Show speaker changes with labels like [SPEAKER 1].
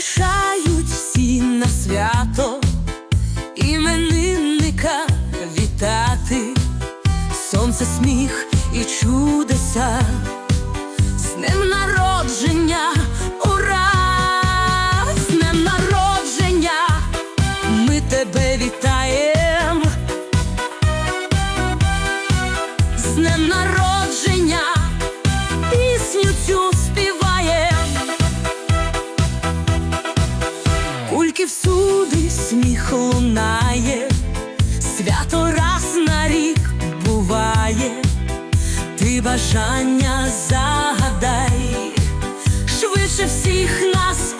[SPEAKER 1] поспішають всі на свято, іменинника вітати, сонце, сміх і чудеса, всюди сміх лунає, свято раз на рік буває, ти бажання загадай, швидше всіх нас